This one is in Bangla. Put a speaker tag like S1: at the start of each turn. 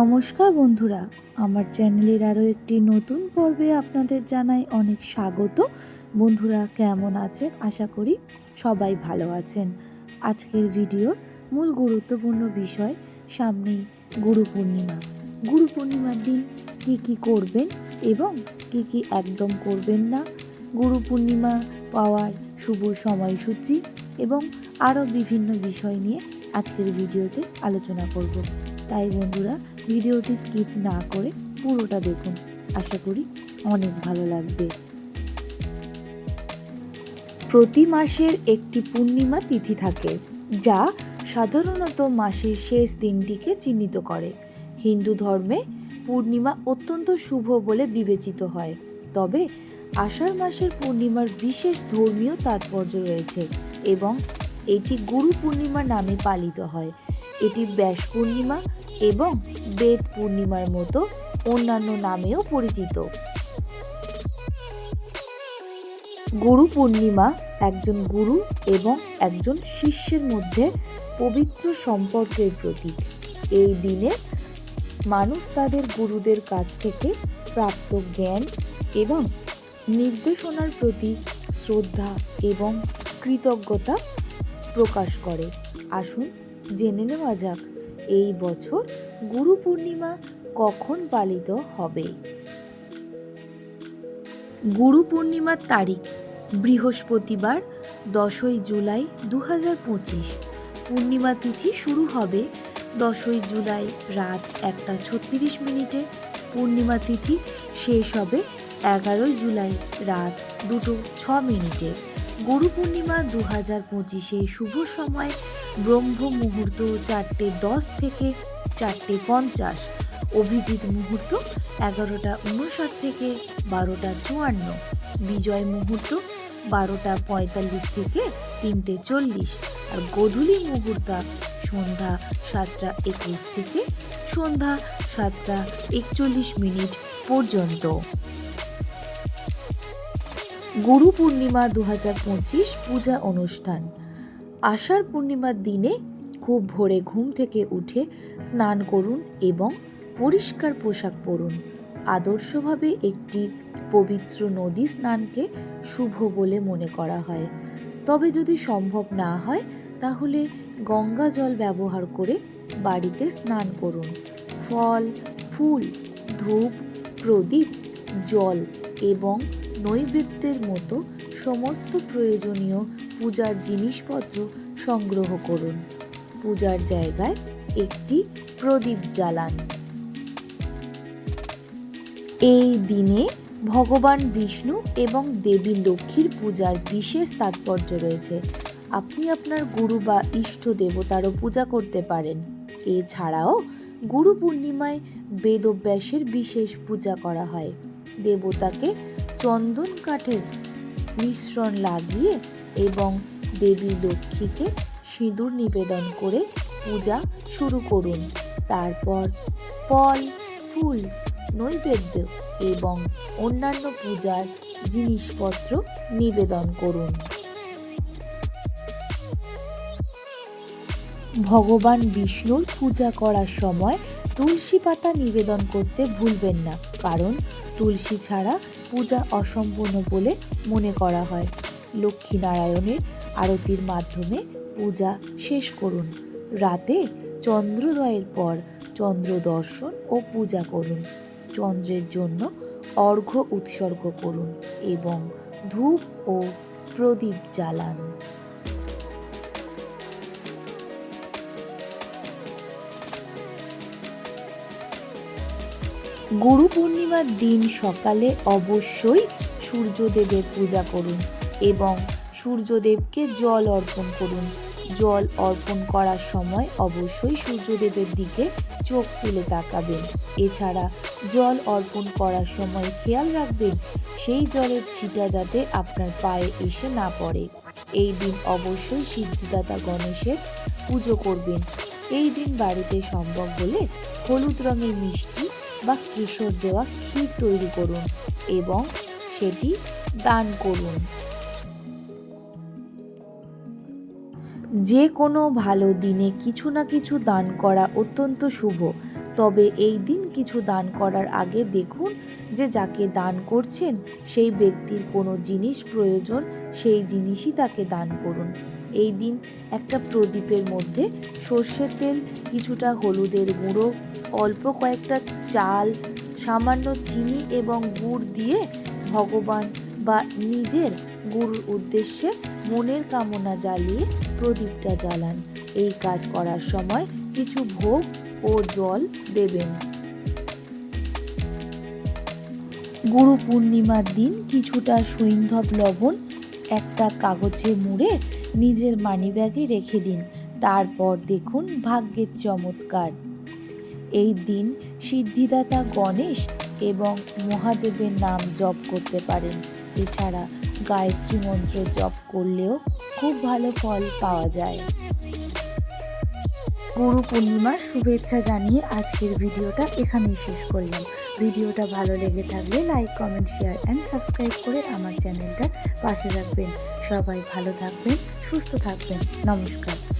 S1: নমস্কার বন্ধুরা, আমার চ্যানেলের আরও একটি নতুন পর্বে আপনাদের জানাই অনেক স্বাগত। বন্ধুরা, কেমন আছেন? আশা করি সবাই ভালো আছেন। আজকের ভিডিওর মূল গুরুত্বপূর্ণ বিষয় সামনেই গুরু পূর্ণিমা। গুরু পূর্ণিমার দিন কি কি করবেন এবং কি কি একদম করবেন না? গুরু পূর্ণিমা পাওয়ার শুভ সময়সূচি এবং আরও বিভিন্ন বিষয় নিয়ে আজকের ভিডিওতে আলোচনা করব। তাই বন্ধুরা, ভিডিওটি স্কিপ না করে পুরোটা দেখুন। আশা করি অনেক ভালো লাগবে। প্রতি মাসের একটি পূর্ণিমা তিথি থাকে, যা সাধারণত মাসের শেষ দিনটিকে চিহ্নিত করে। হিন্দু ধর্মে পূর্ণিমা অত্যন্ত শুভ বলে বিবেচিত হয়। তবে আষাঢ় মাসের পূর্ণিমার বিশেষ ধর্মীয় তাৎপর্য রয়েছে এবং এটি গুরু পূর্ণিমা নামে পালিত হয়। এটি ব্যাস পূর্ণিমা এবং বেদ পূর্ণিমার মতো অন্যান্য নামেও পরিচিত। গুরু পূর্ণিমা একজন গুরু এবং একজন শিষ্যের মধ্যে পবিত্র সম্পর্কের প্রতীক। এই দিনে মানুষ তাদের গুরুদের কাছ থেকে প্রাপ্ত জ্ঞান এবং নির্দেশনার প্রতি শ্রদ্ধা এবং কৃতজ্ঞতা প্রকাশ করে। আসুন জেনে নেওয়া যাক, এই বছর গুরু পূর্ণিমা কখন পালিত হবে? গুরু পূর্ণিমার তারিখ বৃহস্পতিবার, দশই জুলাই দু পঁচিশ। পূর্ণিমা তিথি শুরু হবে দশই জুলাই রাত একটা ছত্রিশ মিনিটে। পূর্ণিমা তিথি শেষ হবে এগারোই জুলাই রাত দুটো ছ মিনিটে। গুরু পূর্ণিমা দু হাজার পঁচিশে শুভ সময়, ব্রহ্ম মুহূর্ত চারটে দশ থেকে চারটে পঞ্চাশ। অভিজিৎ মুহূর্ত এগারোটা উনষাট থেকে বারোটা চুয়ান্ন। বিজয় মুহূর্ত বারোটা পঁয়তাল্লিশ থেকে তিনটে চল্লিশ। আর গোধূলি মুহূর্ত সন্ধ্যা সাতটা একুশ থেকে সন্ধ্যা সাতটা একচল্লিশ মিনিট পর্যন্ত। গুরু পূর্ণিমা দু হাজার পঁচিশ পূজা অনুষ্ঠান। আষাঢ় পূর্ণিমার দিনে খুব ভোরে ঘুম থেকে উঠে স্নান করুন এবং পরিষ্কার পোশাক পরুন। আদর্শভাবে একটি পবিত্র নদী স্নানকে শুভ বলে মনে করা হয়। তবে যদি সম্ভব না হয়, তাহলে গঙ্গা জল ব্যবহার করে বাড়িতে স্নান করুন। ফল, ফুল, ধূপ, প্রদীপ, জল এবং নৈবেদ্যের মতো সমস্ত প্রয়োজনীয় পূজার জিনিসপত্র সংগ্রহ করুন। পূজার জায়গায় একটি প্রদীপ জ্বালান। এই দিনে ভগবান বিষ্ণু এবং দেবী লক্ষ্মীর পূজার বিশেষ তাৎপর্য রয়েছে। আপনি আপনার গুরু বা ইষ্ট দেবতারও পূজা করতে পারেন। এছাড়াও গুরু পূর্ণিমায় বেদব্যাসের বিশেষ পূজা করা হয়। দেবতাকে চন্দন কাঠের মিশ্রণ লাগিয়ে এবং দেবী লক্ষ্মীকে সিঁদুর নিবেদন করে পূজা শুরু করুন। তারপর ফল, ফুল, নৈবেদ্য এবং অন্যান্য পূজার জিনিসপত্র নিবেদন করুন। ভগবান বিষ্ণুর পূজা করার সময় তুলসী পাতা নিবেদন করতে ভুলবেন না, কারণ তুলসী ছাড়া পূজা অসম্পূর্ণ বলে মনে করা হয়। লক্ষ্মীনারায়ণের আরতির মাধ্যমে পূজা শেষ করুন। রাতে চন্দ্রোদয়ের পর চন্দ্র দর্শন ও পূজা করুন। চন্দ্রের জন্য অর্ঘ্য উৎসর্গ করুন এবং ধূপ ও প্রদীপ জ্বালান। গুরু পূর্ণিমার দিন সকালে অবশ্যই সূর্যদেবের পূজা করুন এবং সূর্যদেবকে জল অর্পণ করুন। জল অর্পণ করার সময় অবশ্যই সূর্যদেবের দিকে চোখ তুলে তাকাবেন। এছাড়া জল অর্পণ করার সময় খেয়াল রাখবেন, সেই জলের ছিটা যাতে আপনার পায়ে এসে না পড়ে। এই দিন অবশ্যই সিদ্ধিদাতা গণেশের পুজো করবেন। এই দিন বাড়িতে সম্ভব হলে হলুদ রঙের মিষ্টি বা কেশর দেওয়া ক্ষীর তৈরি করুন এবং সেটি দান করুন। যে কোনো ভালো দিনে কিছু না কিছু দান করা অত্যন্ত শুভ। তবে এই দিন কিছু দান করার আগে দেখুন যে যাকে দান করছেন, সেই ব্যক্তির কোনো জিনিস প্রয়োজন, সেই জিনিসই তাকে দান করুন। এই দিন একটা প্রদীপের মধ্যে সর্ষের তেল, কিছুটা হলুদের গুঁড়ো অল্প কয়েকটা চাল, সামান্য চিনি এবং গুড় দিয়ে ভগবান বা নিজের গুরুর উদ্দেশ্যে মনের কামনা জ্বালিয়ে প্রদীপটা জ্বালান। এই কাজ করার সময় কিছু ভোগ ও জল দেবেন। গুরু পূর্ণিমার দিন কিছুটা সৈন্ধব লবণ, একটা কাগজে মুড়ে নিজের মানিব্যাগে রেখে দিন। তারপর দেখুন ভাগ্যের চমৎকার। এই দিন সিদ্ধিদাতা গণেশ এবং মহাদেবের নাম জপ করতে পারেন। এছাড়া গায়ত্রী মন্ত্র জপ করলেও খুব ভালো ফল পাওয়া যায়। গুরু পূর্ণিমার শুভেচ্ছা জানিয়ে আজকের ভিডিওটা এখানেই শেষ করলাম। ভিডিওটা ভালো লেগে থাকলে like, comment, share and subscribe করে আমার চ্যানেলটা পাশে রাখবেন সবাই ভালো থাকবেন, সুস্থ থাকবেন। নমস্কার।